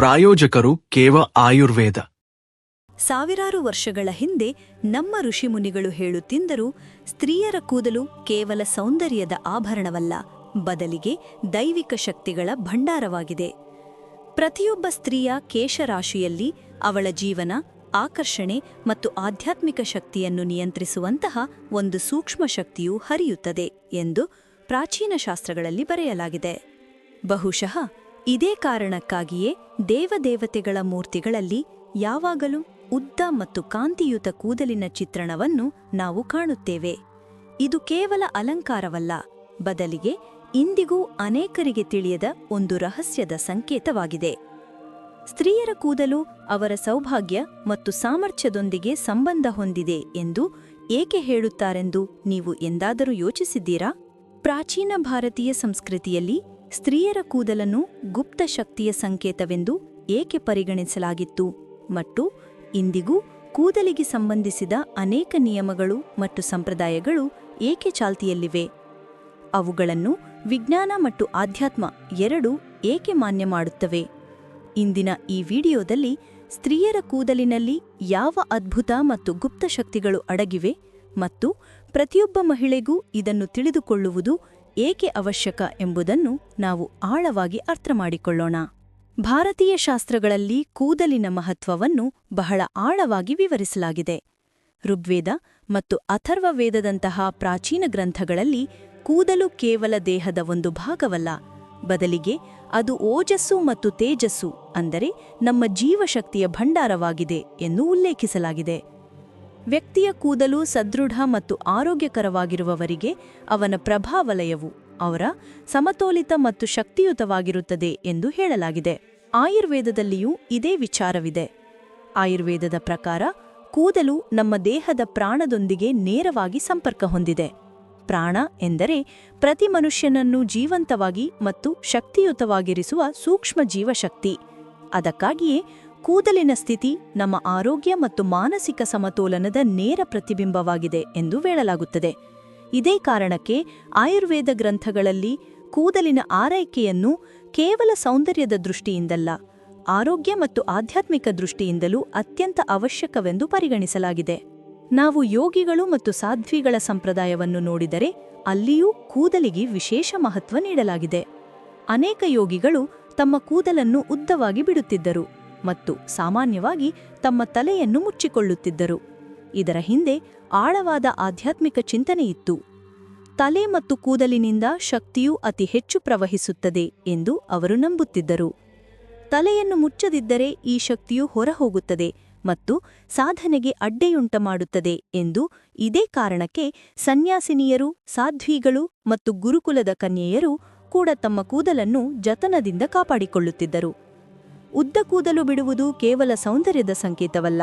ಪ್ರಾಯೋಜಕರು ಕೇವ ಆಯುರ್ವೇದ. ಸಾವಿರಾರು ವರ್ಷಗಳ ಹಿಂದೆ ನಮ್ಮ ಋಷಿಮುನಿಗಳು ಹೇಳುತ್ತಿದ್ದರು, ಸ್ತ್ರೀಯರ ಕೂದಲು ಕೇವಲ ಸೌಂದರ್ಯದ ಆಭರಣವಲ್ಲ, ಬದಲಿಗೆ ದೈವಿಕ ಶಕ್ತಿಗಳ ಭಂಡಾರವಾಗಿದೆ. ಪ್ರತಿಯೊಬ್ಬ ಸ್ತ್ರೀಯ ಕೇಶರಾಶಿಯಲ್ಲಿ ಅವಳ ಜೀವನ, ಆಕರ್ಷಣೆ ಮತ್ತು ಆಧ್ಯಾತ್ಮಿಕ ಶಕ್ತಿಯನ್ನು ನಿಯಂತ್ರಿಸುವಂತಹ ಒಂದು ಸೂಕ್ಷ್ಮ ಶಕ್ತಿಯು ಹರಿಯುತ್ತದೆ ಎಂದು ಪ್ರಾಚೀನ ಶಾಸ್ತ್ರಗಳಲ್ಲಿ ಬರೆಯಲಾಗಿದೆ. ಬಹುಶಃ ಇದೇ ಕಾರಣಕ್ಕಾಗಿಯೇ ದೇವದೇವತೆಗಳ ಮೂರ್ತಿಗಳಲ್ಲಿ ಯಾವಾಗಲೂ ಉದ್ದ ಮತ್ತು ಕಾಂತಿಯುತ ಕೂದಲಿನ ಚಿತ್ರಣವನ್ನು ನಾವು ಕಾಣುತ್ತೇವೆ. ಇದು ಕೇವಲ ಅಲಂಕಾರವಲ್ಲ, ಬದಲಿಗೆ ಇಂದಿಗೂ ಅನೇಕರಿಗೆ ತಿಳಿಯದ ಒಂದು ರಹಸ್ಯದ ಸಂಕೇತವಾಗಿದೆ. ಸ್ತ್ರೀಯರ ಕೂದಲು ಅವರ ಸೌಭಾಗ್ಯ ಮತ್ತು ಸಾಮರ್ಥ್ಯದೊಂದಿಗೆ ಸಂಬಂಧ ಹೊಂದಿದೆ ಎಂದು ಏಕೆ ಹೇಳುತ್ತಾರೆಂದು ನೀವು ಎಂದಾದರೂ ಯೋಚಿಸಿದ್ದೀರಾ? ಪ್ರಾಚೀನ ಭಾರತೀಯ ಸಂಸ್ಕೃತಿಯಲ್ಲಿ ಸ್ತ್ರೀಯರ ಕೂದಲನ್ನು ಗುಪ್ತ ಶಕ್ತಿಯ ಸಂಕೇತವೆಂದು ಏಕೆ ಪರಿಗಣಿಸಲಾಗಿತ್ತು? ಮತ್ತು ಇಂದಿಗೂ ಕೂದಲಿಗೆ ಸಂಬಂಧಿಸಿದ ಅನೇಕ ನಿಯಮಗಳು ಮತ್ತು ಸಂಪ್ರದಾಯಗಳು ಏಕೆ ಚಾಲ್ತಿಯಲ್ಲಿವೆ? ಅವುಗಳನ್ನು ವಿಜ್ಞಾನ ಮತ್ತು ಆಧ್ಯಾತ್ಮ ಎರಡೂ ಏಕೆ ಮಾನ್ಯ ಮಾಡುತ್ತವೆ? ಇಂದಿನ ಈ ವಿಡಿಯೋದಲ್ಲಿ ಸ್ತ್ರೀಯರ ಕೂದಲಿನಲ್ಲಿ ಯಾವ ಅದ್ಭುತ ಮತ್ತು ಗುಪ್ತ ಶಕ್ತಿಗಳು ಅಡಗಿವೆ ಮತ್ತು ಪ್ರತಿಯೊಬ್ಬ ಮಹಿಳೆಗೂ ಇದನ್ನು ತಿಳಿದುಕೊಳ್ಳುವುದು ಏಕೆ ಅವಶ್ಯಕ ಎಂಬುದನ್ನು ನಾವು ಆಳವಾಗಿ ಅರ್ಥಮಾಡಿಕೊಳ್ಳೋಣ. ಭಾರತೀಯ ಶಾಸ್ತ್ರಗಳಲ್ಲಿ ಕೂದಲಿನ ಮಹತ್ವವನ್ನು ಬಹಳ ಆಳವಾಗಿ ವಿವರಿಸಲಾಗಿದೆ. ಋಗ್ವೇದ ಮತ್ತು ಅಥರ್ವವೇದದಂತಹ ಪ್ರಾಚೀನ ಗ್ರಂಥಗಳಲ್ಲಿ ಕೂದಲು ಕೇವಲ ದೇಹದ ಒಂದು ಭಾಗವಲ್ಲ, ಬದಲಿಗೆ ಅದು ಓಜಸ್ಸು ಮತ್ತು ತೇಜಸ್ಸು, ಅಂದರೆ ನಮ್ಮ ಜೀವಶಕ್ತಿಯ ಭಂಡಾರವಾಗಿದೆ ಎಂದು ಉಲ್ಲೇಖಿಸಲಾಗಿದೆ. ವ್ಯಕ್ತಿಯ ಕೂದಲು ಸದೃಢ ಮತ್ತು ಆರೋಗ್ಯಕರವಾಗಿರುವವರಿಗೆ ಅವನ ಪ್ರಭಾವಲಯವು ಅವರ ಸಮತೋಲಿತ ಮತ್ತು ಶಕ್ತಿಯುತವಾಗಿರುತ್ತದೆ ಎಂದು ಹೇಳಲಾಗಿದೆ. ಆಯುರ್ವೇದದಲ್ಲಿಯೂ ಇದೇ ವಿಚಾರವಿದೆ. ಆಯುರ್ವೇದದ ಪ್ರಕಾರ ಕೂದಲು ನಮ್ಮ ದೇಹದ ಪ್ರಾಣದೊಂದಿಗೆ ನೇರವಾಗಿ ಸಂಪರ್ಕ ಹೊಂದಿದೆ. ಪ್ರಾಣ ಎಂದರೆ ಪ್ರತಿ ಮನುಷ್ಯನನ್ನು ಜೀವಂತವಾಗಿ ಮತ್ತು ಶಕ್ತಿಯುತವಾಗಿರಿಸುವ ಸೂಕ್ಷ್ಮ ಜೀವಶಕ್ತಿ ಅದಕ್ಕಾಗಿಯೇ ಕೂದಲಿನ ಸ್ಥಿತಿ ನಮ್ಮ ಆರೋಗ್ಯ ಮತ್ತು ಮಾನಸಿಕ ಸಮತೋಲನದ ನೇರ ಪ್ರತಿಬಿಂಬವಾಗಿದೆ ಎಂದು ಹೇಳಲಾಗುತ್ತದೆ. ಇದೇ ಕಾರಣಕ್ಕೆ ಆಯುರ್ವೇದ ಗ್ರಂಥಗಳಲ್ಲಿ ಕೂದಲಿನ ಆರೈಕೆಯನ್ನು ಕೇವಲ ಸೌಂದರ್ಯದ ದೃಷ್ಟಿಯಿಂದಲ್ಲ, ಆರೋಗ್ಯ ಮತ್ತು ಆಧ್ಯಾತ್ಮಿಕ ದೃಷ್ಟಿಯಿಂದಲೂ ಅತ್ಯಂತ ಅವಶ್ಯಕವೆಂದು ಪರಿಗಣಿಸಲಾಗಿದೆ. ನಾವು ಯೋಗಿಗಳು ಮತ್ತು ಸಾಧ್ವಿಗಳ ಸಂಪ್ರದಾಯವನ್ನು ನೋಡಿದರೆ ಅಲ್ಲಿಯೂ ಕೂದಲಿಗೆ ವಿಶೇಷ ಮಹತ್ವ ನೀಡಲಾಗಿದೆ. ಅನೇಕ ಯೋಗಿಗಳು ತಮ್ಮ ಕೂದಲನ್ನು ಉದ್ದವಾಗಿ ಬಿಡುತ್ತಿದ್ದರು. ಮತ್ತು ಸಾಮಾನ್ಯವಾಗಿ ತಮ್ಮ ತಲೆಯನ್ನು ಮುಚ್ಚಿಕೊಳ್ಳುತ್ತಿದ್ದರು. ಇದರ ಹಿಂದೆ ಆಳವಾದ ಆಧ್ಯಾತ್ಮಿಕ ಚಿಂತನೆಯಿತ್ತು ತಲೆ ಮತ್ತು ಕೂದಲಿನಿಂದ ಶಕ್ತಿಯು ಅತಿ ಹೆಚ್ಚು ಪ್ರವಹಿಸುತ್ತದೆ ಎಂದು ಅವರು ನಂಬುತ್ತಿದ್ದರು. ತಲೆಯನ್ನು ಮುಚ್ಚದಿದ್ದರೆ ಈ ಶಕ್ತಿಯು ಹೊರಹೋಗುತ್ತದೆ ಮತ್ತು ಸಾಧನೆಗೆ ಅಡ್ಡೆಯುಂಟ ಮಾಡುತ್ತದೆ ಎಂದು ಇದೇ ಕಾರಣಕ್ಕೆ ಸನ್ಯಾಸಿನಿಯರು, ಸಾಧ್ವಿಗಳು ಮತ್ತು ಗುರುಕುಲದ ಕನ್ಯೆಯರು ಕೂಡ ತಮ್ಮ ಕೂದಲನ್ನು ಜತನದಿಂದ ಕಾಪಾಡಿಕೊಳ್ಳುತ್ತಿದ್ದರು. ಉದ್ದ ಕೂದಲು ಬಿಡುವುದು ಕೇವಲ ಸೌಂದರ್ಯದ ಸಂಕೇತವಲ್ಲ.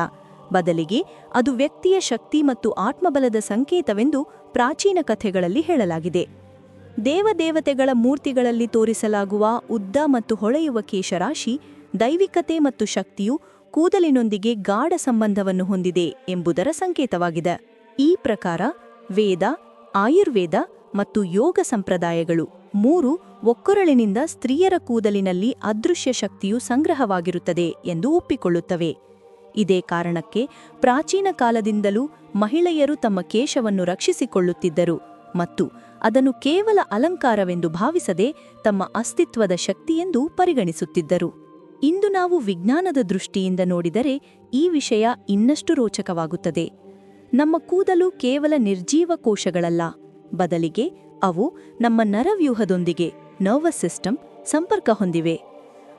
ಬದಲಿಗೆ ಅದು ವ್ಯಕ್ತಿಯ ಶಕ್ತಿ ಮತ್ತು ಆತ್ಮಬಲದ ಸಂಕೇತವೆಂದು ಪ್ರಾಚೀನ ಕಥೆಗಳಲ್ಲಿ ಹೇಳಲಾಗಿದೆ. ದೇವದೇವತೆಗಳ ಮೂರ್ತಿಗಳಲ್ಲಿ ತೋರಿಸಲಾಗುವ ಉದ್ದ ಮತ್ತು ಹೊಳೆಯುವ ಕೇಶರಾಶಿ ದೈವಿಕತೆ ಮತ್ತು ಶಕ್ತಿಯು ಕೂದಲಿನೊಂದಿಗೆ ಗಾಢ ಸಂಬಂಧವನ್ನು ಹೊಂದಿದೆ ಎಂಬುದರ ಸಂಕೇತವಾಗಿದೆ. ಈ ಪ್ರಕಾರ ವೇದ, ಆಯುರ್ವೇದ ಮತ್ತು ಯೋಗ ಸಂಪ್ರದಾಯಗಳು ಮೂರು ಒಕ್ಕೊರಳಿನಿಂದ ಸ್ತ್ರೀಯರ ಕೂದಲಿನಲ್ಲಿ ಅದೃಶ್ಯ ಶಕ್ತಿಯು ಸಂಗ್ರಹವಾಗಿರುತ್ತದೆ ಎಂದು ಒಪ್ಪಿಕೊಳ್ಳುತ್ತವೆ. ಇದೇ ಕಾರಣಕ್ಕೆ ಪ್ರಾಚೀನ ಕಾಲದಿಂದಲೂ ಮಹಿಳೆಯರು ತಮ್ಮ ಕೇಶವನ್ನು ರಕ್ಷಿಸಿಕೊಳ್ಳುತ್ತಿದ್ದರು ಮತ್ತು ಅದನ್ನು ಕೇವಲ ಅಲಂಕಾರವೆಂದು ಭಾವಿಸದೆ ತಮ್ಮ ಅಸ್ತಿತ್ವದ ಶಕ್ತಿಯೆಂದು ಪರಿಗಣಿಸುತ್ತಿದ್ದರು. ಇಂದು ನಾವು ವಿಜ್ಞಾನದ ದೃಷ್ಟಿಯಿಂದ ನೋಡಿದರೆ ಈ ವಿಷಯ ಇನ್ನಷ್ಟು ರೋಚಕವಾಗುತ್ತದೆ. ನಮ್ಮ ಕೂದಲು ಕೇವಲ ನಿರ್ಜೀವ ಕೋಶಗಳಲ್ಲ ಬದಲಿಗೆ ಅವು ನಮ್ಮ ನರವ್ಯೂಹದೊಂದಿಗೆ ನರ್ವಸ್ ಸಿಸ್ಟಮ್ ಸಂಪರ್ಕ ಹೊಂದಿವೆ.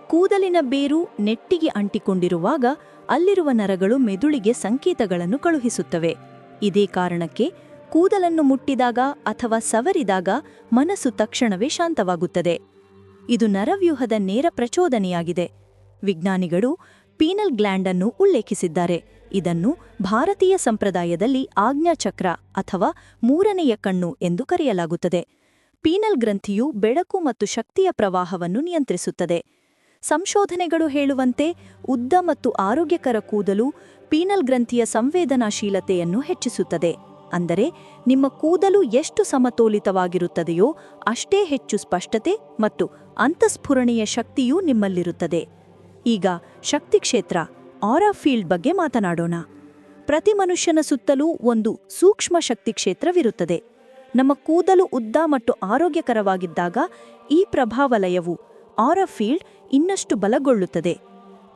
ಕೂದಲಿನ ಬೇರು ನೆಟ್ಟಿಗೆ ಅಂಟಿಕೊಂಡಿರುವಾಗ ಅಲ್ಲಿರುವ ನರಗಳು ಮೆದುಳಿಗೆ ಸಂಕೇತಗಳನ್ನು ಕಳುಹಿಸುತ್ತವೆ. ಇದೇ ಕಾರಣಕ್ಕೆ ಕೂದಲನ್ನು ಮುಟ್ಟಿದಾಗ ಅಥವಾ ಸವರಿದಾಗ ಮನಸ್ಸು ತಕ್ಷಣವೇ ಶಾಂತವಾಗುತ್ತದೆ. ಇದು ನರವ್ಯೂಹದ ನೇರ ಪ್ರಚೋದನೆಯಾಗಿದೆ. ವಿಜ್ಞಾನಿಗಳು ಪೀನಲ್ ಗ್ಲ್ಯಾಂಡ್ ಅನ್ನು ಉಲ್ಲೇಖಿಸಿದ್ದಾರೆ. ಇದನ್ನು ಭಾರತೀಯ ಸಂಪ್ರದಾಯದಲ್ಲಿ ಆಜ್ಞಾಚಕ್ರ ಅಥವಾ ಮೂರನೆಯ ಕಣ್ಣು ಎಂದು ಕರೆಯಲಾಗುತ್ತದೆ. ಪೀನಲ್ ಗ್ರಂಥಿಯು ಬೆಳಕು ಮತ್ತು ಶಕ್ತಿಯ ಪ್ರವಾಹವನ್ನು ನಿಯಂತ್ರಿಸುತ್ತದೆ. ಸಂಶೋಧನೆಗಳು ಹೇಳುವಂತೆ ಉದ್ದ ಮತ್ತು ಆರೋಗ್ಯಕರ ಕೂದಲು ಪೀನಲ್ ಗ್ರಂಥಿಯ ಸಂವೇದನಾಶೀಲತೆಯನ್ನು ಹೆಚ್ಚಿಸುತ್ತದೆ. ಅಂದರೆ ನಿಮ್ಮ ಕೂದಲು ಎಷ್ಟು ಸಮತೋಲಿತವಾಗಿರುತ್ತದೆಯೋ ಅಷ್ಟೇ ಹೆಚ್ಚು ಸ್ಪಷ್ಟತೆ ಮತ್ತು ಅಂತಸ್ಫುರಣೆಯ ಶಕ್ತಿಯೂ ನಿಮ್ಮಲ್ಲಿರುತ್ತದೆ. ಈಗ ಶಕ್ತಿ ಕ್ಷೇತ್ರ. ಆರಾ ಫೀಲ್ಡ್ ಬಗ್ಗೆ ಮಾತನಾಡೋಣ. ಪ್ರತಿ ಮನುಷ್ಯನ ಸುತ್ತಲೂ ಒಂದು ಸೂಕ್ಷ್ಮ ಶಕ್ತಿ ಕ್ಷೇತ್ರವಿರುತ್ತದೆ. ನಮ್ಮ ಕೂದಲು ಉದ್ದ ಮತ್ತು ಆರೋಗ್ಯಕರವಾಗಿದ್ದಾಗ ಈ ಪ್ರಭಾವಲಯವು ಆರಾ ಫೀಲ್ಡ್ ಇನ್ನಷ್ಟು ಬಲಗೊಳ್ಳುತ್ತದೆ.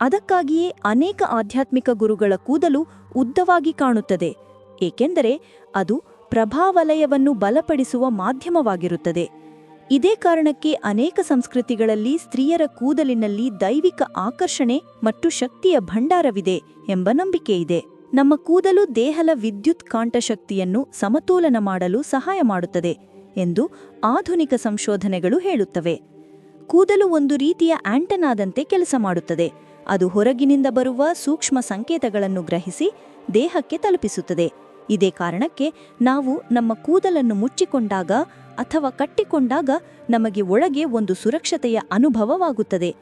ಅದಕ್ಕಾಗಿಯೇ ಅನೇಕ ಆಧ್ಯಾತ್ಮಿಕ ಗುರುಗಳ ಕೂದಲು ಉದ್ದವಾಗಿ ಕಾಣುತ್ತದೆ. ಏಕೆಂದರೆ ಅದು ಪ್ರಭಾವಲಯವನ್ನು ಬಲಪಡಿಸುವ ಮಾಧ್ಯಮವಾಗಿರುತ್ತದೆ. ಇದೇ ಕಾರಣಕ್ಕೆ ಅನೇಕ ಸಂಸ್ಕೃತಿಗಳಲ್ಲಿ ಸ್ತ್ರೀಯರ ಕೂದಲಿನಲ್ಲಿ ದೈವಿಕ ಆಕರ್ಷಣೆ ಮತ್ತು ಶಕ್ತಿಯ ಭಂಡಾರವಿದೆ ಎಂಬ ನಂಬಿಕೆಯಿದೆ ನಮ್ಮ ಕೂದಲು ದೇಹಲ ವಿದ್ಯುತ್ ಕಾಂಟಶಕ್ತಿಯನ್ನು ಸಮತೋಲನ ಮಾಡಲು ಸಹಾಯ ಮಾಡುತ್ತದೆ ಎಂದು ಆಧುನಿಕ ಸಂಶೋಧನೆಗಳು ಹೇಳುತ್ತವೆ. ಕೂದಲು ಒಂದು ರೀತಿಯ ಆಂಟನಾದಂತೆ ಕೆಲಸ ಮಾಡುತ್ತದೆ. ಅದು ಹೊರಗಿನಿಂದ ಬರುವ ಸೂಕ್ಷ್ಮ ಸಂಕೇತಗಳನ್ನು ಗ್ರಹಿಸಿ ದೇಹಕ್ಕೆ ತಲುಪಿಸುತ್ತದೆ. ಇದೇ ಕಾರಣಕ್ಕೆ ನಾವು ನಮ್ಮ ಕೂದಲನ್ನು ಮುಚ್ಚಿಕೊಂಡಾಗ ಅಥವಾ ಕಟ್ಟಿಕೊಂಡಾಗ ನಮಗೆ ಒಳಗೆ ಒಂದು ಸುರಕ್ಷತೆಯ ಅನುಭವವಾಗುತ್ತದೆ.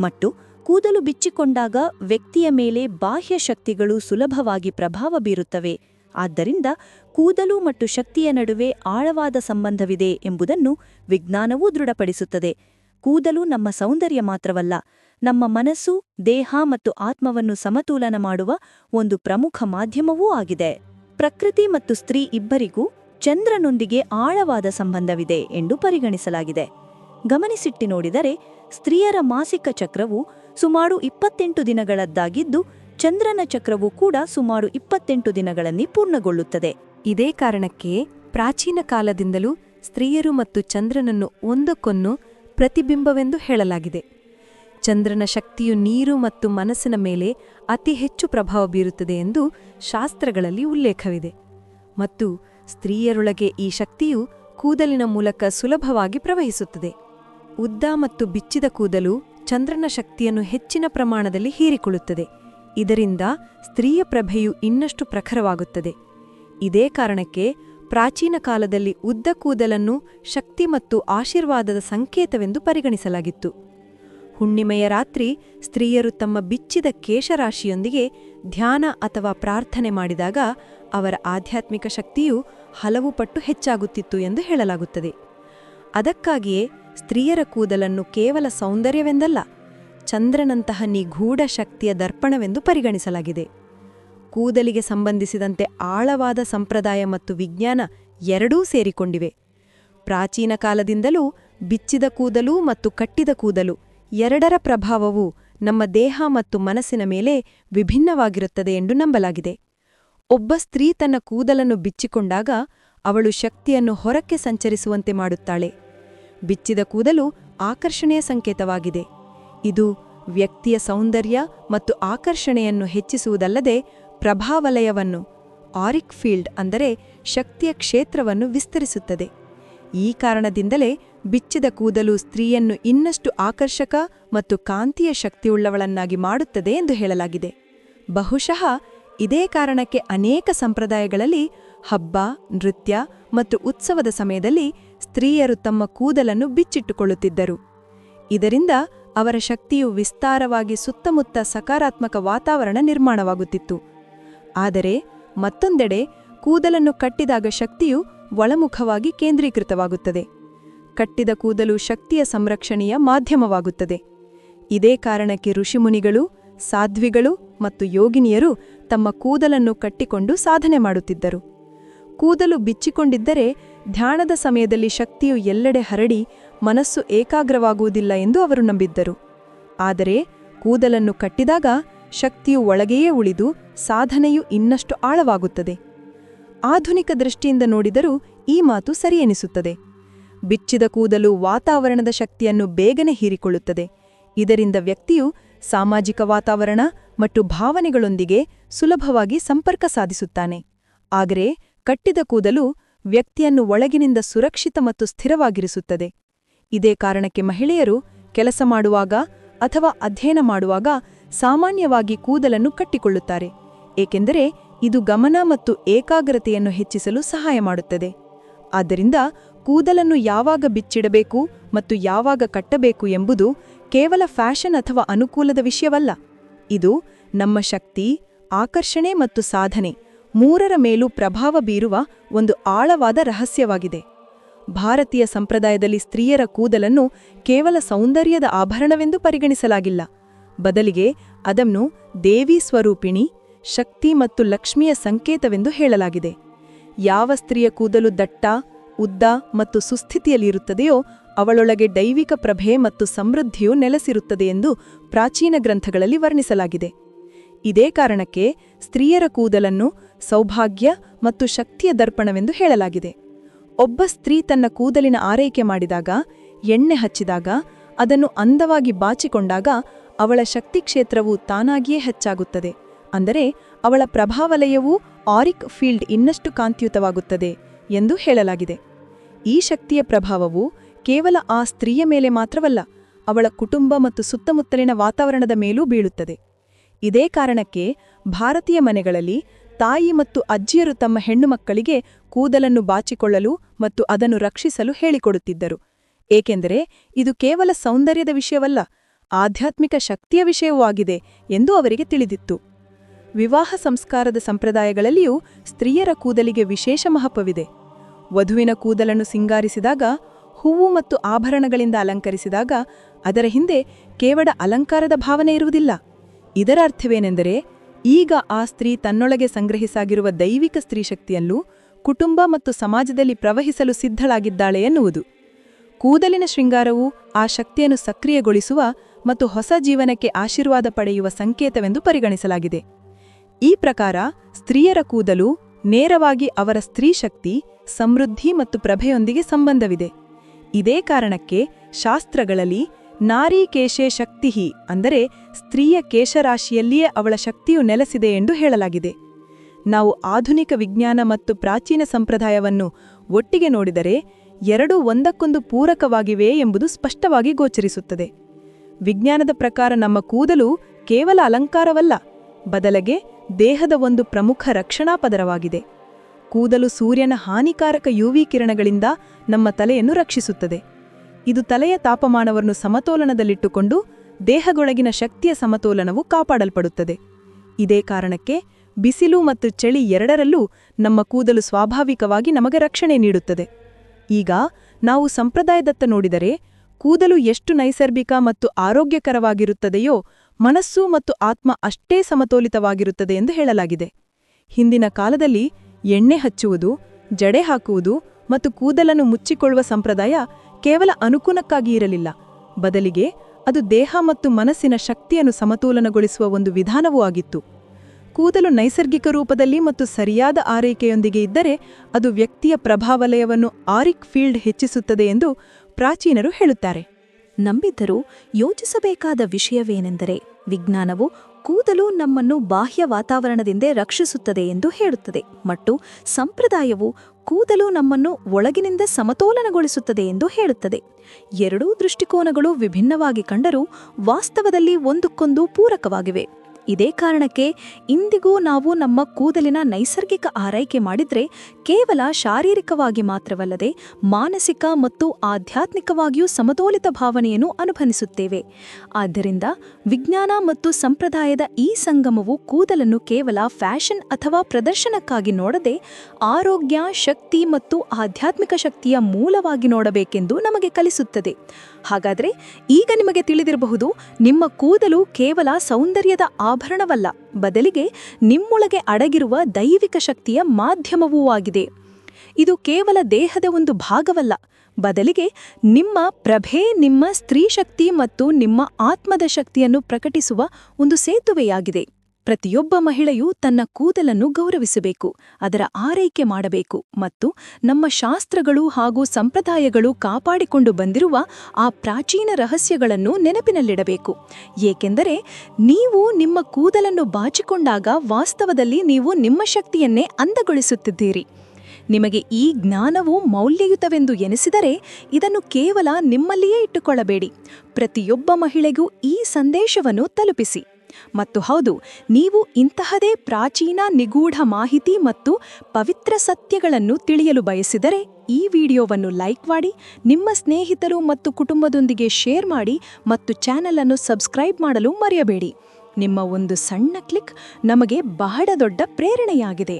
ಮತ್ತು ಕೂದಲು ಬಿಚ್ಚಿಕೊಂಡಾಗ ವ್ಯಕ್ತಿಯ ಮೇಲೆ ಬಾಹ್ಯ ಶಕ್ತಿಗಳು ಸುಲಭವಾಗಿ ಪ್ರಭಾವ ಬೀರುತ್ತವೆ. ಆದ್ದರಿಂದ ಕೂದಲು ಮತ್ತು ಶಕ್ತಿಯ ನಡುವೆ ಆಳವಾದ ಸಂಬಂಧವಿದೆ ಎಂಬುದನ್ನು ವಿಜ್ಞಾನವೂ ದೃಢಪಡಿಸುತ್ತದೆ. ಕೂದಲು ನಮ್ಮ ಸೌಂದರ್ಯ ಮಾತ್ರವಲ್ಲ, ನಮ್ಮ ಮನಸ್ಸು, ದೇಹ ಮತ್ತು ಆತ್ಮವನ್ನು ಸಮತೋಲನ ಮಾಡುವ ಒಂದು ಪ್ರಮುಖ ಮಾಧ್ಯಮವೂ ಆಗಿದೆ. ಪ್ರಕೃತಿ ಮತ್ತು ಸ್ತ್ರೀ ಇಬ್ಬರಿಗೂ ಚಂದ್ರನೊಂದಿಗೆ ಆಳವಾದ ಸಂಬಂಧವಿದೆ ಎಂದು ಪರಿಗಣಿಸಲಾಗಿದೆ. ಗಮನಿಸಿಟ್ಟು ನೋಡಿದರೆ, ಸ್ತ್ರೀಯರ ಮಾಸಿಕ ಚಕ್ರವು ಸುಮಾರು ಇಪ್ಪತ್ತೆಂಟು ದಿನಗಳದ್ದಾಗಿದ್ದು, ಚಂದ್ರನ ಚಕ್ರವು ಕೂಡ ಸುಮಾರು ಇಪ್ಪತ್ತೆಂಟು ದಿನಗಳಲ್ಲಿ ಪೂರ್ಣಗೊಳ್ಳುತ್ತದೆ. ಇದೇ ಕಾರಣಕ್ಕೆ ಪ್ರಾಚೀನ ಕಾಲದಿಂದಲೂ ಸ್ತ್ರೀಯರು ಮತ್ತು ಚಂದ್ರನನ್ನು ಒಂದಕ್ಕೊಂದು ಪ್ರತಿಬಿಂಬವೆಂದು ಹೇಳಲಾಗಿದೆ. ಚಂದ್ರನ ಶಕ್ತಿಯು ನೀರು ಮತ್ತು ಮನಸ್ಸಿನ ಮೇಲೆ ಅತಿ ಹೆಚ್ಚು ಪ್ರಭಾವ ಬೀರುತ್ತದೆ ಎಂದು ಶಾಸ್ತ್ರಗಳಲ್ಲಿ ಉಲ್ಲೇಖವಿದೆ. ಮತ್ತು ಸ್ತ್ರೀಯರೊಳಗೆ ಈ ಶಕ್ತಿಯು ಕೂದಲಿನ ಮೂಲಕ ಸುಲಭವಾಗಿ ಪ್ರವಹಿಸುತ್ತದೆ. ಉದ್ದ ಮತ್ತು ಬಿಚ್ಚಿದ ಕೂದಲು ಚಂದ್ರನ ಶಕ್ತಿಯನ್ನು ಹೆಚ್ಚಿನ ಪ್ರಮಾಣದಲ್ಲಿ ಹೀರಿಕೊಳ್ಳುತ್ತದೆ. ಇದರಿಂದ ಸ್ತ್ರೀಯ ಪ್ರಭೆಯು ಇನ್ನಷ್ಟು ಪ್ರಖರವಾಗುತ್ತದೆ. ಇದೇ ಕಾರಣಕ್ಕೆ ಪ್ರಾಚೀನ ಕಾಲದಲ್ಲಿ ಉದ್ದ ಕೂದಲನ್ನು ಶಕ್ತಿ ಮತ್ತು ಆಶೀರ್ವಾದದ ಸಂಕೇತವೆಂದು ಪರಿಗಣಿಸಲಾಗಿತ್ತು. ಹುಣ್ಣಿಮೆಯ ರಾತ್ರಿ ಸ್ತ್ರೀಯರು ತಮ್ಮ ಬಿಚ್ಚಿದ ಕೇಶರಾಶಿಯೊಂದಿಗೆ ಧ್ಯಾನ ಅಥವಾ ಪ್ರಾರ್ಥನೆ ಮಾಡಿದಾಗ ಅವರ ಆಧ್ಯಾತ್ಮಿಕ ಶಕ್ತಿಯು ಹಲವು ಪಟ್ಟು ಹೆಚ್ಚಾಗುತ್ತಿತ್ತು ಎಂದು ಹೇಳಲಾಗುತ್ತದೆ. ಅದಕ್ಕಾಗಿಯೇ ಸ್ತ್ರೀಯರ ಕೂದಲನ್ನು ಕೇವಲ ಸೌಂದರ್ಯವೆಂದಲ್ಲ, ಚಂದ್ರನಂತಹ ನಿಗೂಢ ಶಕ್ತಿಯ ದರ್ಪಣವೆಂದು ಪರಿಗಣಿಸಲಾಗಿದೆ. ಕೂದಲಿಗೆ ಸಂಬಂಧಿಸಿದಂತೆ ಆಳವಾದ ಸಂಪ್ರದಾಯ ಮತ್ತು ವಿಜ್ಞಾನ ಎರಡೂ ಸೇರಿಕೊಂಡಿವೆ. ಪ್ರಾಚೀನ ಕಾಲದಿಂದಲೂ ಬಿಚ್ಚಿದ ಕೂದಲು ಮತ್ತು ಕಟ್ಟಿದ ಕೂದಲು ಎರಡರ ಪ್ರಭಾವವು ನಮ್ಮ ದೇಹ ಮತ್ತು ಮನಸ್ಸಿನ ಮೇಲೆ ವಿಭಿನ್ನವಾಗಿರುತ್ತದೆ ಎಂದು ನಂಬಲಾಗಿದೆ. ಒಬ್ಬ ಸ್ತ್ರೀ ತನ್ನ ಕೂದಲನ್ನು ಬಿಚ್ಚಿಕೊಂಡಾಗ ಅವಳು ಶಕ್ತಿಯನ್ನು ಹೊರಕ್ಕೆ ಸಂಚರಿಸುವಂತೆ ಮಾಡುತ್ತಾಳೆ. ಬಿಚ್ಚಿದ ಕೂದಲು ಆಕರ್ಷಣೆಯ ಸಂಕೇತವಾಗಿದೆ. ಇದು ವ್ಯಕ್ತಿಯ ಸೌಂದರ್ಯ ಮತ್ತು ಆಕರ್ಷಣೆಯನ್ನು ಹೆಚ್ಚಿಸುವುದಲ್ಲದೆ ಪ್ರಭಾವಲಯವನ್ನು, ಆರಿಕ್ ಫೀಲ್ಡ್ ಅಂದರೆ ಶಕ್ತಿಯ ಕ್ಷೇತ್ರವನ್ನು ವಿಸ್ತರಿಸುತ್ತದೆ. ಈ ಕಾರಣದಿಂದಲೇ ಬಿಚ್ಚಿದ ಕೂದಲು ಸ್ತ್ರೀಯನ್ನು ಇನ್ನಷ್ಟು ಆಕರ್ಷಕ ಮತ್ತು ಕಾಂತಿಯ ಶಕ್ತಿಯುಳ್ಳವಳನ್ನಾಗಿ ಮಾಡುತ್ತದೆ ಎಂದು ಹೇಳಲಾಗಿದೆ. ಬಹುಶಃ ಇದೇ ಕಾರಣಕ್ಕೆ ಅನೇಕ ಸಂಪ್ರದಾಯಗಳಲ್ಲಿ ಹಬ್ಬ, ನೃತ್ಯ ಮತ್ತು ಉತ್ಸವದ ಸಮಯದಲ್ಲಿ ಸ್ತ್ರೀಯರು ತಮ್ಮ ಕೂದಲನ್ನು ಬಿಚ್ಚಿಟ್ಟುಕೊಳ್ಳುತ್ತಿದ್ದರು. ಇದರಿಂದ ಅವರ ಶಕ್ತಿಯು ವಿಸ್ತಾರವಾಗಿ ಸುತ್ತಮುತ್ತ ಸಕಾರಾತ್ಮಕ ವಾತಾವರಣ ನಿರ್ಮಾಣವಾಗುತ್ತಿತ್ತು. ಆದರೆ ಮತ್ತೊಂದೆಡೆ ಕೂದಲನ್ನು ಕಟ್ಟಿದಾಗ ಶಕ್ತಿಯು ಒಳಮುಖವಾಗಿ ಕೇಂದ್ರೀಕೃತವಾಗುತ್ತದೆ. ಕಟ್ಟಿದ ಕೂದಲು ಶಕ್ತಿಯ ಸಂರಕ್ಷಣೆಯ ಮಾಧ್ಯಮವಾಗುತ್ತದೆ. ಇದೇ ಕಾರಣಕ್ಕೆ ಋಷಿಮುನಿಗಳು, ಸಾಧ್ವಿಗಳು ಮತ್ತು ಯೋಗಿನಿಯರು ತಮ್ಮ ಕೂದಲನ್ನು ಕಟ್ಟಿಕೊಂಡು ಸಾಧನೆ ಮಾಡುತ್ತಿದ್ದರು. ಕೂದಲು ಬಿಚ್ಚಿಕೊಂಡಿದ್ದರೆ ಧ್ಯಾನದ ಸಮಯದಲ್ಲಿ ಶಕ್ತಿಯು ಎಲ್ಲೆಡೆ ಹರಡಿ ಮನಸ್ಸು ಏಕಾಗ್ರವಾಗುವುದಿಲ್ಲ ಎಂದು ಅವರು ನಂಬಿದ್ದರು. ಆದರೆ ಕೂದಲನ್ನು ಕಟ್ಟಿದಾಗ ಶಕ್ತಿಯು ಒಳಗೆಯೇ ಉಳಿದು ಸಾಧನೆಯು ಇನ್ನಷ್ಟು ಆಳವಾಗುತ್ತದೆ. ಆಧುನಿಕ ದೃಷ್ಟಿಯಿಂದ ನೋಡಿದರೂ ಈ ಮಾತು ಸರಿಯೆನಿಸುತ್ತದೆ. ಬಿಚ್ಚಿದ ಕೂದಲು ವಾತಾವರಣದ ಶಕ್ತಿಯನ್ನು ಬೇಗನೆ ಹೀರಿಕೊಳ್ಳುತ್ತದೆ. ಇದರಿಂದ ವ್ಯಕ್ತಿಯು ಸಾಮಾಜಿಕ ವಾತಾವರಣ ಮತ್ತು ಭಾವನೆಗಳೊಂದಿಗೆ ಸುಲಭವಾಗಿ ಸಂಪರ್ಕ ಸಾಧಿಸುತ್ತಾನೆ. ಆದರೆ ಕಟ್ಟಿದ ಕೂದಲು ವ್ಯಕ್ತಿಯನ್ನು ಒಳಗಿನಿಂದ ಸುರಕ್ಷಿತ ಮತ್ತು ಸ್ಥಿರವಾಗಿರಿಸುತ್ತದೆ. ಇದೇ ಕಾರಣಕ್ಕೆ ಮಹಿಳೆಯರು ಕೆಲಸ ಮಾಡುವಾಗ ಅಥವಾ ಅಧ್ಯಯನ ಮಾಡುವಾಗ ಸಾಮಾನ್ಯವಾಗಿ ಕೂದಲನ್ನು ಕಟ್ಟಿಕೊಳ್ಳುತ್ತಾರೆ. ಏಕೆಂದರೆ ಇದು ಗಮನ ಮತ್ತು ಏಕಾಗ್ರತೆಯನ್ನು ಹೆಚ್ಚಿಸಲು ಸಹಾಯ ಮಾಡುತ್ತದೆ. ಆದ್ದರಿಂದ ಕೂದಲನ್ನು ಯಾವಾಗ ಬಿಚ್ಚಿಡಬೇಕು ಮತ್ತು ಯಾವಾಗ ಕಟ್ಟಬೇಕು ಎಂಬುದು ಕೇವಲ ಫ್ಯಾಷನ್ ಅಥವಾ ಅನುಕೂಲದ ವಿಷಯವಲ್ಲ. ಇದು ನಮ್ಮ ಶಕ್ತಿ ಆಕರ್ಷಣೆ ಮತ್ತು ಸಾಧನೆ ಮೂರರ ಮೇಲೂ ಪ್ರಭಾವ ಬೀರುವ ಒಂದು ಆಳವಾದ ರಹಸ್ಯವಾಗಿದೆ. ಭಾರತೀಯ ಸಂಪ್ರದಾಯದಲ್ಲಿ ಸ್ತ್ರೀಯರ ಕೂದಲನ್ನು ಕೇವಲ ಸೌಂದರ್ಯದ ಆಭರಣವೆಂದು ಪರಿಗಣಿಸಲಾಗಿಲ್ಲ. ಬದಲಿಗೆ ಅದನ್ನು ದೇವಿ ಸ್ವರೂಪಿಣಿ, ಶಕ್ತಿ ಮತ್ತು ಲಕ್ಷ್ಮಿಯ ಸಂಕೇತವೆಂದು ಹೇಳಲಾಗಿದೆ. ಯಾವ ಸ್ತ್ರೀಯ ಕೂದಲು ದಟ್ಟ, ಉದ್ದ ಮತ್ತು ಸುಸ್ಥಿತಿಯಲ್ಲಿರುತ್ತದೆಯೋ ಅವಳೊಳಗೆ ದೈವಿಕ ಪ್ರಭೆ ಮತ್ತು ಸಮೃದ್ಧಿಯು ನೆಲೆಸಿರುತ್ತದೆ ಎಂದು ಪ್ರಾಚೀನ ಗ್ರಂಥಗಳಲ್ಲಿ ವರ್ಣಿಸಲಾಗಿದೆ. ಇದೇ ಕಾರಣಕ್ಕೆ ಸ್ತ್ರೀಯರ ಕೂದಲನ್ನು ಸೌಭಾಗ್ಯ ಮತ್ತು ಶಕ್ತಿಯ ದರ್ಪಣವೆಂದು ಹೇಳಲಾಗಿದೆ. ಒಬ್ಬ ಸ್ತ್ರೀ ತನ್ನ ಕೂದಲಿನ ಆರೈಕೆ ಮಾಡಿದಾಗ, ಎಣ್ಣೆ ಹಚ್ಚಿದಾಗ, ಅದನ್ನು ಅಂದವಾಗಿ ಬಾಚಿಕೊಂಡಾಗ ಅವಳ ಶಕ್ತಿ ಕ್ಷೇತ್ರವು ತಾನಾಗಿಯೇ ಹೆಚ್ಚಾಗುತ್ತದೆ. ಅಂದರೆ ಅವಳ ಪ್ರಭಾವಲಯವೂ ಆರಿಕ್ ಫೀಲ್ಡ್ ಇನ್ನಷ್ಟು ಕಾಂತಿಯುತವಾಗುತ್ತದೆ ಎಂದು ಹೇಳಲಾಗಿದೆ. ಈ ಶಕ್ತಿಯ ಪ್ರಭಾವವು ಕೇವಲ ಆ ಸ್ತ್ರೀಯ ಮೇಲೆ ಮಾತ್ರವಲ್ಲ, ಅವಳ ಕುಟುಂಬ ಮತ್ತು ಸುತ್ತಮುತ್ತಲಿನ ವಾತಾವರಣದ ಮೇಲೂ ಬೀಳುತ್ತದೆ. ಇದೇ ಕಾರಣಕ್ಕೆ ಭಾರತೀಯ ಮನೆಗಳಲ್ಲಿ ತಾಯಿ ಮತ್ತು ಅಜ್ಜಿಯರು ತಮ್ಮ ಹೆಣ್ಣು ಮಕ್ಕಳಿಗೆ ಕೂದಲನ್ನು ಬಾಚಿಕೊಳ್ಳಲು ಮತ್ತು ಅದನ್ನು ರಕ್ಷಿಸಲು ಹೇಳಿಕೊಡುತ್ತಿದ್ದರು. ಏಕೆಂದರೆ ಇದು ಕೇವಲ ಸೌಂದರ್ಯದ ವಿಷಯವಲ್ಲ, ಆಧ್ಯಾತ್ಮಿಕ ಶಕ್ತಿಯ ವಿಷಯವೂ ಆಗಿದೆ ಎಂದು ಅವರಿಗೆ ತಿಳಿದಿತ್ತು. ವಿವಾಹ ಸಂಸ್ಕಾರದ ಸಂಪ್ರದಾಯಗಳಲ್ಲಿಯೂ ಸ್ತ್ರೀಯರ ಕೂದಲಿಗೆ ವಿಶೇಷ ಮಹತ್ವವಿದೆ. ವಧುವಿನ ಕೂದಲನ್ನು ಸಿಂಗಾರಿಸಿದಾಗ, ಹೂವು ಮತ್ತು ಆಭರಣಗಳಿಂದ ಅಲಂಕರಿಸಿದಾಗ ಅದರ ಹಿಂದೆ ಕೇವಲ ಅಲಂಕಾರದ ಭಾವನೆ ಇರುವುದಿಲ್ಲ. ಇದರ ಅರ್ಥವೇನೆಂದರೆ ಈಗ ಆ ಸ್ತ್ರೀ ತನ್ನೊಳಗೆ ಸಂಗ್ರಹಿಸಾಗಿರುವ ದೈವಿಕ ಸ್ತ್ರೀಶಕ್ತಿಯಲ್ಲೂ ಕುಟುಂಬ ಮತ್ತು ಸಮಾಜದಲ್ಲಿ ಪ್ರವಹಿಸಲು ಸಿದ್ಧಳಾಗಿದ್ದಾಳೆ ಎನ್ನುವುದು. ಕೂದಲಿನ ಶೃಂಗಾರವು ಆ ಶಕ್ತಿಯನ್ನು ಸಕ್ರಿಯಗೊಳಿಸುವ ಮತ್ತು ಹೊಸ ಜೀವನಕ್ಕೆ ಆಶೀರ್ವಾದ ಪಡೆಯುವ ಸಂಕೇತವೆಂದು ಪರಿಗಣಿಸಲಾಗಿದೆ. ಈ ಪ್ರಕಾರ ಸ್ತ್ರೀಯರ ಕೂದಲು ನೇರವಾಗಿ ಅವರ ಸ್ತ್ರೀಶಕ್ತಿ ಸಮೃದ್ಧಿ ಮತ್ತು ಪ್ರಭೆಯೊಂದಿಗೆ ಸಂಬಂಧವಿದೆ. ಇದೇ ಕಾರಣಕ್ಕೆ ಶಾಸ್ತ್ರಗಳಲ್ಲಿ ನಾರೀ ಕೇಶೆ ಶಕ್ತಿಹಿ ಅಂದರೆ ಸ್ತ್ರೀಯ ಕೇಶರಾಶಿಯಲ್ಲಿಯೇ ಅವಳ ಶಕ್ತಿಯು ನೆಲೆಸಿದೆ ಎಂದು ಹೇಳಲಾಗಿದೆ. ನಾವು ಆಧುನಿಕ ವಿಜ್ಞಾನ ಮತ್ತು ಪ್ರಾಚೀನ ಸಂಪ್ರದಾಯವನ್ನು ಒಟ್ಟಿಗೆ ನೋಡಿದರೆ ಎರಡೂ ಒಂದಕ್ಕೊಂದು ಪೂರಕವಾಗಿವೆ ಎಂಬುದು ಸ್ಪಷ್ಟವಾಗಿ ಗೋಚರಿಸುತ್ತದೆ. ವಿಜ್ಞಾನದ ಪ್ರಕಾರ ನಮ್ಮ ಕೂದಲು ಕೇವಲ ಅಲಂಕಾರವಲ್ಲ, ಬದಲಿಗೆ ದೇಹದ ಒಂದು ಪ್ರಮುಖ ರಕ್ಷಣಾ ಪದರವಾಗಿದೆ ಕೂದಲು ಸೂರ್ಯನ ಹಾನಿಕಾರಕ ಯುವಿ ಕಿರಣಗಳಿಂದ ನಮ್ಮ ತಲೆಯನ್ನು ರಕ್ಷಿಸುತ್ತದೆ. ಇದು ತಲೆಯ ತಾಪಮಾನವನ್ನು ಸಮತೋಲನದಲ್ಲಿಟ್ಟುಕೊಂಡು ದೇಹಗೊಳಗಿನ ಶಕ್ತಿಯ ಸಮತೋಲನವು ಕಾಪಾಡಲ್ಪಡುತ್ತದೆ. ಇದೇ ಕಾರಣಕ್ಕೆ ಬಿಸಿಲು ಮತ್ತು ಚಳಿ ಎರಡರಲ್ಲೂ ನಮ್ಮ ಕೂದಲು ಸ್ವಾಭಾವಿಕವಾಗಿ ನಮಗೆ ರಕ್ಷಣೆ ನೀಡುತ್ತದೆ. ಈಗ ನಾವು ಸಂಪ್ರದಾಯದತ್ತ ನೋಡಿದರೆ ಕೂದಲು ಎಷ್ಟು ನೈಸರ್ಗಿಕ ಮತ್ತು ಆರೋಗ್ಯಕರವಾಗಿರುತ್ತದೆಯೋ ಮನಸ್ಸು ಮತ್ತು ಆತ್ಮ ಅಷ್ಟೇ ಸಮತೋಲಿತವಾಗಿರುತ್ತದೆ ಎಂದು ಹೇಳಲಾಗಿದೆ. ಹಿಂದಿನ ಕಾಲದಲ್ಲಿ ಎಣ್ಣೆ ಹಚ್ಚುವುದು, ಜಡೆ ಹಾಕುವುದು ಮತ್ತು ಕೂದಲನ್ನು ಮುಚ್ಚಿಕೊಳ್ಳುವ ಸಂಪ್ರದಾಯ ಕೇವಲ ಅನುಕೂಲಕ್ಕಾಗಿ ಇರಲಿಲ್ಲ. ಬದಲಿಗೆ ಅದು ದೇಹ ಮತ್ತು ಮನಸ್ಸಿನ ಶಕ್ತಿಯನ್ನು ಸಮತೋಲನಗೊಳಿಸುವ ಒಂದು ವಿಧಾನವೂ ಆಗಿತ್ತು. ಕೂದಲು ನೈಸರ್ಗಿಕ ರೂಪದಲ್ಲಿ ಮತ್ತು ಸರಿಯಾದ ಆರೈಕೆಯೊಂದಿಗೆ ಇದ್ದರೆ ಅದು ವ್ಯಕ್ತಿಯ ಪ್ರಭಾವಲಯವನ್ನು ಆರಿಕ್ ಫೀಲ್ಡ್ ಹೆಚ್ಚಿಸುತ್ತದೆ ಎಂದು ಪ್ರಾಚೀನರು ಹೇಳುತ್ತಾರೆ. ನಂಬಿದ್ದರೂ ಯೋಚಿಸಬೇಕಾದ ವಿಷಯವೇನೆಂದರೆ ವಿಜ್ಞಾನವು ಕೂದಲು ನಮ್ಮನ್ನು ಬಾಹ್ಯ ವಾತಾವರಣದಿಂದ ರಕ್ಷಿಸುತ್ತದೆ ಎಂದು ಹೇಳುತ್ತದೆ. ಮತ್ತು ಸಂಪ್ರದಾಯವು ಕೂದಲು ನಮ್ಮನ್ನು ಒಳಗಿನಿಂದ ಸಮತೋಲನಗೊಳಿಸುತ್ತದೆ ಎಂದು ಹೇಳುತ್ತದೆ. ಎರಡೂ ದೃಷ್ಟಿಕೋನಗಳು ವಿಭಿನ್ನವಾಗಿ ಕಂಡರೂ ವಾಸ್ತವದಲ್ಲಿ ಒಂದಕ್ಕೊಂದು ಪೂರಕವಾಗಿವೆ. ಇದೇ ಕಾರಣಕ್ಕೆ ಇಂದಿಗೂ ನಾವು ನಮ್ಮ ಕೂದಲಿನ ನೈಸರ್ಗಿಕ ಆರೈಕೆ ಮಾಡಿದರೆ ಕೇವಲ ಶಾರೀರಿಕವಾಗಿ ಮಾತ್ರವಲ್ಲದೆ ಮಾನಸಿಕ ಮತ್ತು ಆಧ್ಯಾತ್ಮಿಕವಾಗಿಯೂ ಸಮತೋಲಿತ ಭಾವನೆಯನ್ನು ಅನುಭವಿಸುತ್ತೇವೆ. ಆದ್ದರಿಂದ ವಿಜ್ಞಾನ ಮತ್ತು ಸಂಪ್ರದಾಯದ ಈ ಸಂಗಮವು ಕೂದಲನ್ನು ಕೇವಲ ಫ್ಯಾಷನ್ ಅಥವಾ ಪ್ರದರ್ಶನಕ್ಕಾಗಿ ನೋಡದೆ ಆರೋಗ್ಯ, ಶಕ್ತಿ ಮತ್ತು ಆಧ್ಯಾತ್ಮಿಕ ಶಕ್ತಿಯ ಮೂಲವಾಗಿ ನೋಡಬೇಕೆಂದು ನಮಗೆ ಕಲಿಸುತ್ತದೆ. ಹಾಗಾದರೆ ಈಗ ನಿಮಗೆ ತಿಳಿದಿರಬಹುದು, ನಿಮ್ಮ ಕೂದಲು ಕೇವಲ ಸೌಂದರ್ಯದ ಆಭರಣವಲ್ಲ, ಬದಲಿಗೆ ನಿಮ್ಮೊಳಗೆ ಅಡಗಿರುವ ದೈವಿಕ ಶಕ್ತಿಯ ಮಾಧ್ಯಮವೂ ಆಗಿದೆ. ಇದು ಕೇವಲ ದೇಹದ ಒಂದು ಭಾಗವಲ್ಲ, ಬದಲಿಗೆ ನಿಮ್ಮ ಪ್ರಭೆ, ನಿಮ್ಮ ಸ್ತ್ರೀ ಶಕ್ತಿ ಮತ್ತು ನಿಮ್ಮ ಆತ್ಮದ ಶಕ್ತಿಯನ್ನು ಪ್ರಕಟಿಸುವ ಒಂದು ಸೇತುವೆಯಾಗಿದೆ. ಪ್ರತಿಯೊಬ್ಬ ಮಹಿಳೆಯು ತನ್ನ ಕೂದಲನ್ನು ಗೌರವಿಸಬೇಕು, ಅದರ ಆರೈಕೆ ಮಾಡಬೇಕು ಮತ್ತು ನಮ್ಮ ಶಾಸ್ತ್ರಗಳು ಹಾಗೂ ಸಂಪ್ರದಾಯಗಳು ಕಾಪಾಡಿಕೊಂಡು ಬಂದಿರುವ ಆ ಪ್ರಾಚೀನ ರಹಸ್ಯಗಳನ್ನು ನೆನಪಿನಲ್ಲಿಡಬೇಕು. ಏಕೆಂದರೆ ನೀವು ನಿಮ್ಮ ಕೂದಲನ್ನು ಬಾಚಿಕೊಂಡಾಗ ವಾಸ್ತವದಲ್ಲಿ ನೀವು ನಿಮ್ಮ ಶಕ್ತಿಯನ್ನೇ ಅಂದಗೊಳಿಸುತ್ತಿದ್ದೀರಿ. ನಿಮಗೆ ಈ ಜ್ಞಾನವು ಮೌಲ್ಯಯುತವೆಂದು ಎನಿಸಿದರೆ ಇದನ್ನು ಕೇವಲ ನಿಮ್ಮಲ್ಲಿಯೇ ಇಟ್ಟುಕೊಳ್ಳಬೇಡಿ. ಪ್ರತಿಯೊಬ್ಬ ಮಹಿಳೆಗೂ ಈ ಸಂದೇಶವನ್ನು ತಲುಪಿಸಿ. ಮತ್ತು ಹೌದು, ನೀವು ಇಂತಹದೇ ಪ್ರಾಚೀನ ನಿಗೂಢ ಮಾಹಿತಿ ಮತ್ತು ಪವಿತ್ರ ಸತ್ಯಗಳನ್ನು ತಿಳಿಯಲು ಬಯಸಿದರೆ ಈ ವಿಡಿಯೋವನ್ನು ಲೈಕ್ ಮಾಡಿ, ನಿಮ್ಮ ಸ್ನೇಹಿತರು ಮತ್ತು ಕುಟುಂಬದೊಂದಿಗೆ ಶೇರ್ ಮಾಡಿ ಮತ್ತು ಚಾನೆಲ್ ಅನ್ನು ಸಬ್ಸ್ಕ್ರೈಬ್ ಮಾಡಲು ಮರೆಯಬೇಡಿ. ನಿಮ್ಮ ಒಂದು ಸಣ್ಣ ಕ್ಲಿಕ್ ನಮಗೆ ಬಹಳ ದೊಡ್ಡ ಪ್ರೇರಣೆಯಾಗಿದೆ.